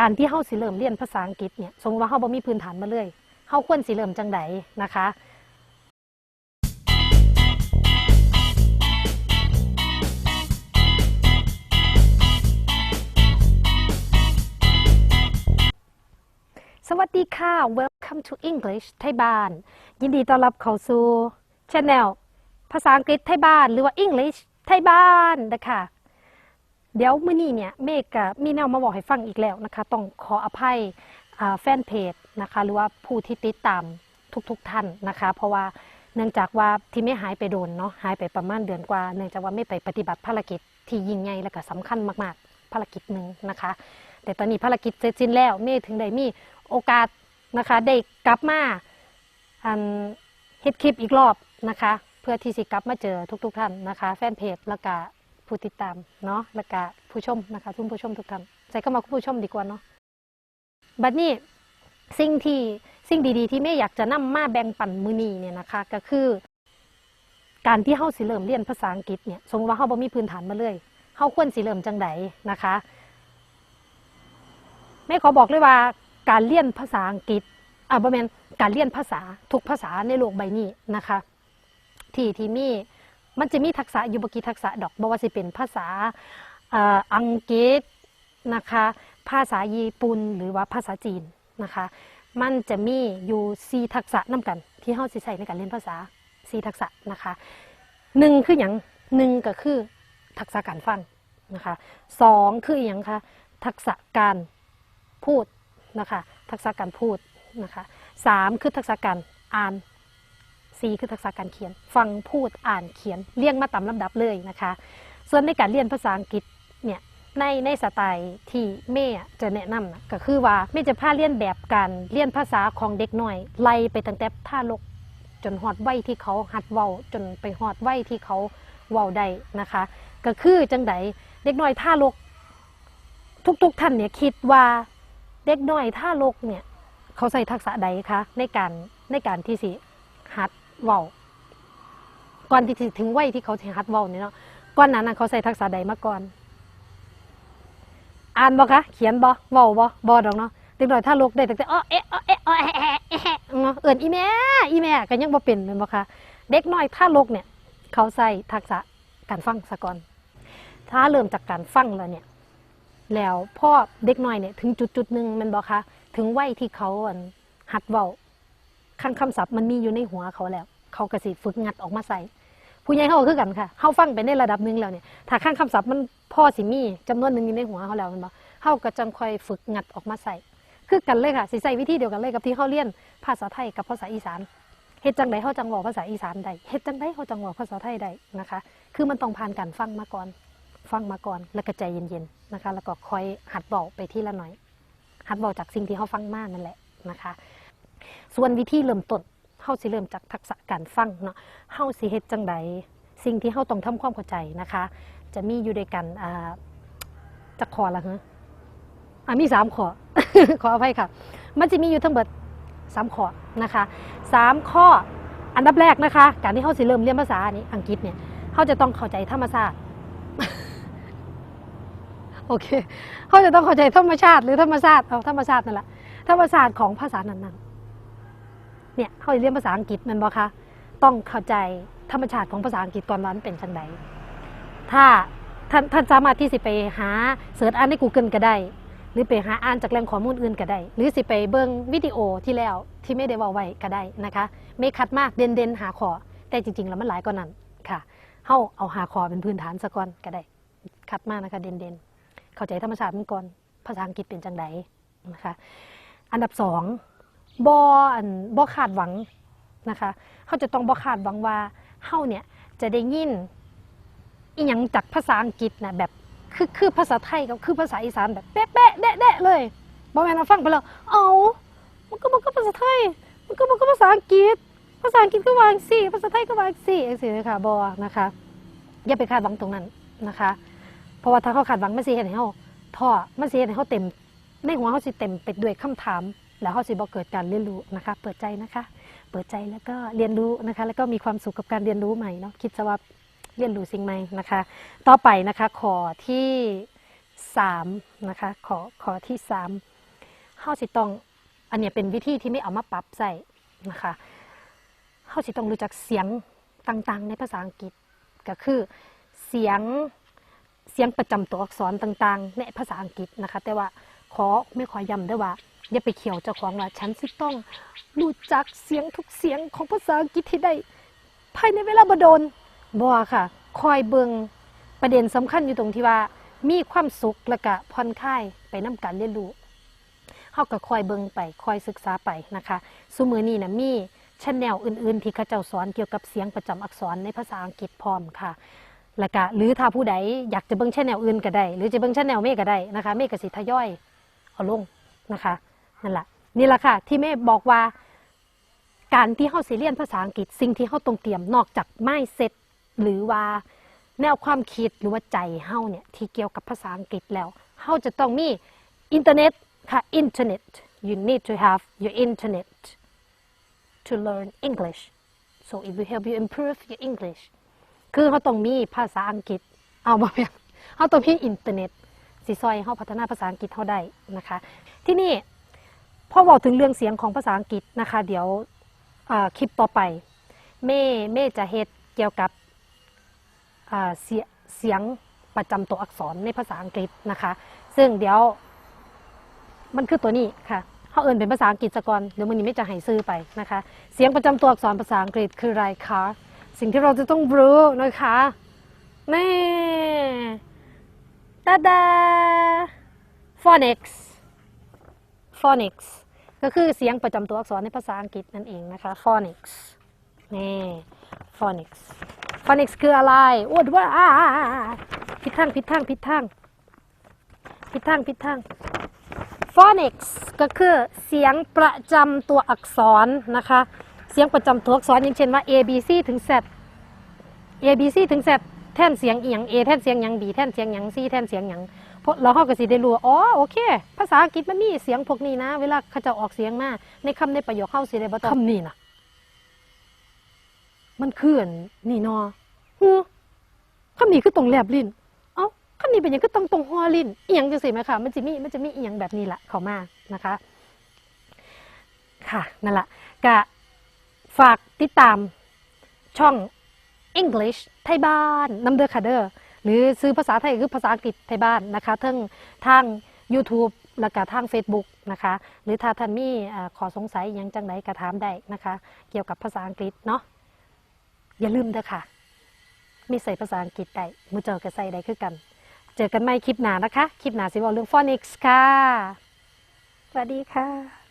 การที่เฮาสิเริ่มเรียนภาษาอังกฤษเนี่ยสมมติว่าเฮาบ่มีพื้นฐานมาเลยเฮาควรสิเริ่มจังใดนะคะสวัสดีค่ะ Welcome to English ไทยบ้าน ยินดีต้อนรับเข้าสู่ Channel ภาษาอังกฤษไทยบ้าน หรือว่า English ไทยบ้านนะคะ เดี๋ยวมื้อนี้เนี่ยเมฆกับมีแนวมาบอกให้ฟังอีกแล้วนะคะ ต้องขออภัยแฟนเพจนะคะ หรือว่าผู้ที่ติดตามทุกๆทท่านนะคะ เพราะว่าเนื่องจากว่าที่ไม่หายไปโดนเนาะหายไปประมาณเดือนกว่า เนื่องจากว่าไม่ไปปฏิบัติภารกิจที่ยิ่งใหญ่และก็สำคัญมากๆ ภารกิจหนึ่งนะคะ แต่ตอนนี้ภารกิจเสร็จสิ้นแล้วเมฆถึงได้มีโอกาสนะคะได้กลับมาอันเฮ็ดคลิปอีกรอบนะคะ เพื่อที่สิกลับมาเจอทุก ๆ ท่านนะคะ แฟนเพจแล้วก็ ผู้ติดตามเนาะแล้วก็ผู้ชมนะคะทุกผู้ชมทุกท่านใช้คำว่าผู้ชมดีกว่าเนาะบัดนี้สิ่งที่สิ่งดีๆ ที่เมย์อยากจะนำมาแบ่งปันมือนีเนี่ยนะคะ ก็คือ การที่เฮาสิเริ่มเรียนภาษาอังกฤษเนี่ยสมมติว่าเฮาบ่มีพื้นฐานมาเลยเฮาควรสิเริ่มจังใดนะคะแม่ขอบอกเลยว่าการเรียนภาษาอังกฤษอ่าบ่แม่นการเรียนภาษาทุกภาษาในโลกใบนี้นะคะ ที่ที่มี มันจะมีทักษะอยู่บกี่ทักษะดอกบ่ว่าสิเป็นภาษาอังกฤษนะคะ ภาษาญี่ปุ่นหรือว่าภาษาจีนนะคะ มันจะมีอยู่สี่ทักษะนํกัน ที่เฮาสิใช้ในการเรียนภาษาสี่ทักษะนะคะหนึ่งคืออย่างหนึ่งก็คือทักษะการฟังนะคะสองคืออย่างคะทักษะการพูดนะคะทักษะการพูดนะคะสามคือทักษะการอ่าน สี่คือทักษะการเขียน ฟังพูดอ่านเขียนเรียงมาตามลำดับเลยนะคะ ส่วนในการเรียนภาษาอังกฤษเนี่ยในในสไตล์ที่เม่จะแนะนำนะก็คือว่าเม่จะพาเรียนแบบการเรียนภาษาของเด็กหน่อย ไล่ไปตั้งแต่ท่ารกจนฮอดวัยที่เขาหัดเว้าจนไปฮอดวัยที่เขาเว้าได้นะคะ ก็คือจังไดเด็กน้อยท่ารกทุกๆท่านเนี่ยคิดว่าเด็กน้อยท่ารกเนี่ยเขาใส่ทักษะใดคะในการในการที่สิหัด เว้าก่อนที่ถึงวัยที่เขาสิหัดเว้าเนี่ยเนาะก่อนนั้นนะเขาใส่ทักษะใดมาก่อน อ่านบ่คะเขียนบ่เว้าบ่บ่ดอกเนาะเด็กน้อยท่ารกได้ตั้งแต่อ้อเอ๊ะอ้อเอ๊ะอ้อแอะแอะเนาะเอิ้นอีแม่อีแม่ก็ยังบ่เป็นแม่นบ่คะเด็กน้อยท่ารกเนี่ย เขาใส่ทักษะการฟังซะก่อน ถ้าเริ่มจากการฟังแล้วเนี่ย แล้วพ่อเด็กน้อยเนี่ยถึงจุดจุดหนึ่งมันบอกคะถึงวัยที่เขาหัดเว้า ขั้นคำศัพท์มันมีอยู่ในหัวเขาแล้ว เขากระสิฝึกงัดออกมาใส่ผู้ใหญ่เขาก็คือกันค่ะเขาฟังไปในระดับหนึ่งแล้วเนี่ยถ้าขั้นคำศัพท์มันพ่อสิมีจำนวนหนึ่งอยู่ในหัวเขาแล้วมันบอกเขาก็จังค่อยฝึกงัดออกมาใส่คือกันเลยค่ะสิใส่วิธีเดียวกันเลยกับที่เขาเรียนภาษาไทยกับภาษาอีสานเฮ็ดจังไดเขาจังเว้าภาษาอีสานได้เฮ็ดจังไดเขาจังเว้าภาษาไทยได้นะคะ คือมันต้องผ่านการฟังมาก่อน ฟังมาก่อนแล้วก็ใจเย็นๆนะคะ แล้วก็คอยหัดเบาไปทีละหน่อย หัดเบาจากสิ่งที่เขาฟังมากนั่นแหละนะคะ ส่วนวิธีเริ่มต้นเฮาสิเริ่มจากทักษะการฟังเนาะเฮาสิเฮ็ดจังใดสิ่งที่เฮาต้องทำความเข้าใจนะคะ จะมีอยู่ด้วยกันอ่าจักขอละฮะอ่ามีสามขอขออภัยค่ะ มันจะมีอยู่ทั้งเบิดสามข้อนะคะสามข้ออันดับแรกนะคะ การที่เขาสิเริ่มเรียนภาษาอันนี้อังกฤษเนี่ยเขาจะต้องเข้าใจธรรมชาติโอเคเขาจะต้องเข้าใจธรรมชาติหรือธรรมชาติเอาธรรมชาตินั่นแหละธรรมชาติของภาษานั้นๆ เนี่ยเขาเรียนภาษาอังกฤษมันบอกคะต้องเข้าใจธรรมชาติของภาษาอังกฤษก่อนว่ามันเป็นจังไดถ้าท่านท่านสามารถที่สิไปหาเสิร์ชอ่านใน Google ก็ได้ หรือไปหาอ่านจากแหล่งข้อมูลอื่นก็ได้ หรือสิไปเบิ่งวิดีโอที่แล้วที่ไม่ได้ว่าไว้ก็ได้นะคะ ไม่คัดมากเด่นเด่นหาขอแต่จริง ๆ แล้วมันหลายกว่านั้นค่ะเฮาเอาหาขอเป็นพื้นฐานซะก่อนก็ได้ คัดมากนะคะเด่นเด่นเข้าใจธรรมชาติมันก่อนภาษาอังกฤษเป็นจังไดนะคะ อันดับสอง บออันบอคาดหวังนะคะเขาจะต้องบอคาดหวังว่าเฮาเนี่ยจะได้ยินอีหยังจากภาษาอังกฤษนะแบบคือคือภาษาไทยกับคือภาษาอีสานแบบเป๊ะเป๊ะเดะเดะเลยบอแมนเราฟังไปแล้วเอามันก็มันก็ภาษาไทย มันก็มันก็ภาษาอังกฤษ ภาษาอังกฤษก็วางสิภาษาไทยก็วางสิเองสิเลยค่ะบอนะคะอย่าไปคาดหวังตรงนั้นนะคะ เพราะว่าถ้าเขาคาดหวังมันสิเห็นให้เขาท่อมันสิเห็นให้เขาเต็มในหัวเขาสิเต็มไปด้วยคำถาม แล้วเขาสิบ่เกิดการเรียนรู้นะคะ เปิดใจนะคะ เปิดใจแล้วก็เรียนรู้นะคะ แล้วก็มีความสุขกับการเรียนรู้ใหม่เนาะคิดซะว่าเรียนรู้สิ่งใหม่นะคะ ต่อไปนะคะขอที่สามนะคะขอขอที่สามเฮาสิต้องอันเนี้ยเป็นวิธีที่ไม่เอามาปรับใส่นะคะเฮาสิต้องรู้จักเสียงต่างๆ ในภาษาอังกฤษก็คือเสียงเสียงประจำตัวอักษรต่างๆ ในภาษาอังกฤษนะคะ แต่ว่าขอไม่ขอย้ำด้วยว่า อย่าไปเขียวเจ้าของว่าฉันสิต้องรู้จักเสียงทุกเสียงของภาษาอังกฤษที่ได้ ภายในเวลาบโดนบ่ค่ะ คอยเบิงประเด็นสำคัญอยู่ตรงที่ว่ามีความสุขและก็ผ่อนคลายไปนํการเรียนรู้เฮาก็คอยเบิงไปคอยศึกษาไปนะคะซุมือนี้นะมีชแนลอื่น ๆ ที่เขาเจ้าสอนเกี่ยวกับเสียงประจำอักษรในภาษาอังกฤษพร้อมค่ะแล้วก็หรือถ้าผู้ใดอยากจะเบิ่งชแนลอื่นก็ได้ หรือจะเบิ่งชแนลเมฆก็ได้นะคะเมฆกสิทยอยเอาลงนะคะ นั่นแหละนี่แหละค่ะ ที่เมฆบอกว่า การที่เขาสิเรียนภาษาอังกฤษ สิ่งที่เขาต้องเตรียมนอกจากไม่เสร็จหรือว่าแนวความคิดหรือว่าใจเฮาเนี่ยที่เกี่ยวกับภาษาอังกฤษแล้วเฮาจะต้องมีอินเทอร์เน็ตค่ะอินเทอร์เน็ต you need to have your internet to learn English so it will help you improve your English คือเขาต้องมีภาษาอังกฤษเอามาเพียงเขาต้องมีอินเทอร์เน็ตสิซอยให้เขาพัฒนาภาษาอังกฤษเขาได้นะคะ ที่นี่ พอบอกถึงเรื่องเสียงของภาษาอังกฤษนะคะ เดี๋ยวคลิปต่อไป เม่เม่จะเฮ็ดเกี่ยวกับเสียเสียงประจำตัวอักษรในภาษาอังกฤษนะคะ ซึ่งเดี๋ยวมันคือตัวนี้ค่ะเขาเอิ่นเป็นภาษาอังกฤษก่อนเดี๋ยวมันนี้ไม่จะให้ซื้อไปนะคะ เสียงประจำตัวอักษรภาษาอังกฤษคือไรคะสิ่งที่เราจะต้องรู้นะคะนี่ตาดา phonics phonics ก็คือเสียงประจำตัวอักษรในภาษาอังกฤษนั่นเองนะคะ phonics นี่ phonics phonics คืออะไรโอ้ดว่าอ่าผิดทางผิดทางผิดทางผิดทางผิดทาง phonics ก็คือเสียงประจำตัวอักษรนะคะ เสียงประจำตัวอักษรอย่างเช่นว่า A B C ถึง Z A B C ถึง Z แท่นเสียงอียง A แท่นเสียงยัง B แท่นเสียงยัง C แท่นเสียงยัง เพราะเราเขาก็สิได้รู้ว่าอ๋อโอเค ภาษาอังกฤษมันมีเสียงพวกนี้นะ เวลาเขาจะออกเสียงมาในคำในประโยคเข้าสิได้บ่ต้องคำนี้นะมันคืออันนี่เนอฮู้คำนี้คือตรงแลบลิ้นเอ้าคำนี้เป็นหยังคือตรงตรงหัวลิ้นอีหยังจังซี่ไหมคะมันจะมีมันจะมีอีหยังแบบนี้แหละเข้ามานะคะ ค่ะนั่นแหละก็ฝากติดตามช่อง English ไทยบ้านน้ำเด้อค่ะเด้อ หรือซื้อภาษาไทยคือภาษาอังกฤษไทยบ้านนะคะทั้งทาง YouTube แล้วก็ทาง Facebook นะคะหรือถ้าท่านมีขอสงสัยยังจังไหนก็ถามได้นะคะ เกี่ยวกับภาษาอังกฤษเนาะอย่าลืมเด้อค่ะ มีใส่ภาษาอังกฤษได้มือเจอกับใส่ได้คือกัน เจอกันใหม่คลิปหน้านะคะ คลิปหน้าสิบอกเรื่อง phonics ค่ะสวัสดีค่ะ